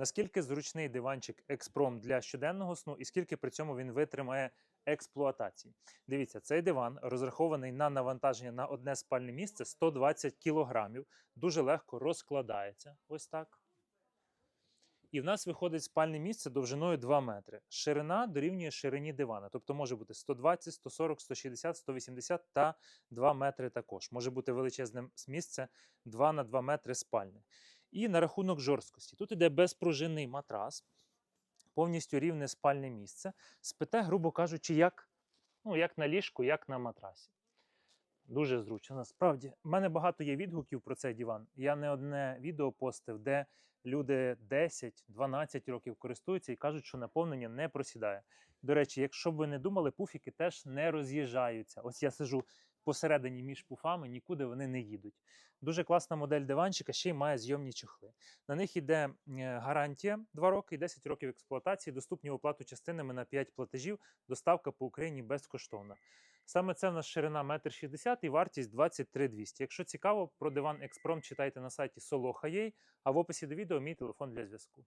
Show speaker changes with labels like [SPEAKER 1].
[SPEAKER 1] Наскільки зручний диванчик Експром для щоденного сну, і скільки при цьому він витримає експлуатації? Дивіться, цей диван розрахований на навантаження на одне спальне місце 120 кілограмів, дуже легко розкладається. Ось так. І в нас виходить спальне місце довжиною 2 метри. Ширина дорівнює ширині дивана. Тобто може бути 120, 140, 160, 180 та 2 метри також. Може бути величезне місце 2 на 2 метри спальне. І на рахунок жорсткості. Тут іде безпружинний матрас, повністю рівне спальне місце. Спите, грубо кажучи, як, ну, як на ліжку, як на матрасі. Дуже зручно. Насправді, в мене багато є відгуків про цей диван. Я не одне відео постив, де люди 10-12 років користуються і кажуть, що наповнення не просідає. До речі, якщо б ви не думали, пуфіки теж не роз'їжджаються. Ось я сижу посередині між пуфами, нікуди вони не їдуть. Дуже класна модель диванчика, ще й має зйомні чохли. На них йде е, гарантія 2 роки і 10 років експлуатації, доступні оплату частинами на 5 платежів, доставка по Україні безкоштовна. Саме це в нас ширина 1,60 м і вартість 23 200. Якщо цікаво, про диван Експром читайте на сайті Soloha.ua, а в описі до відео мій телефон для зв'язку.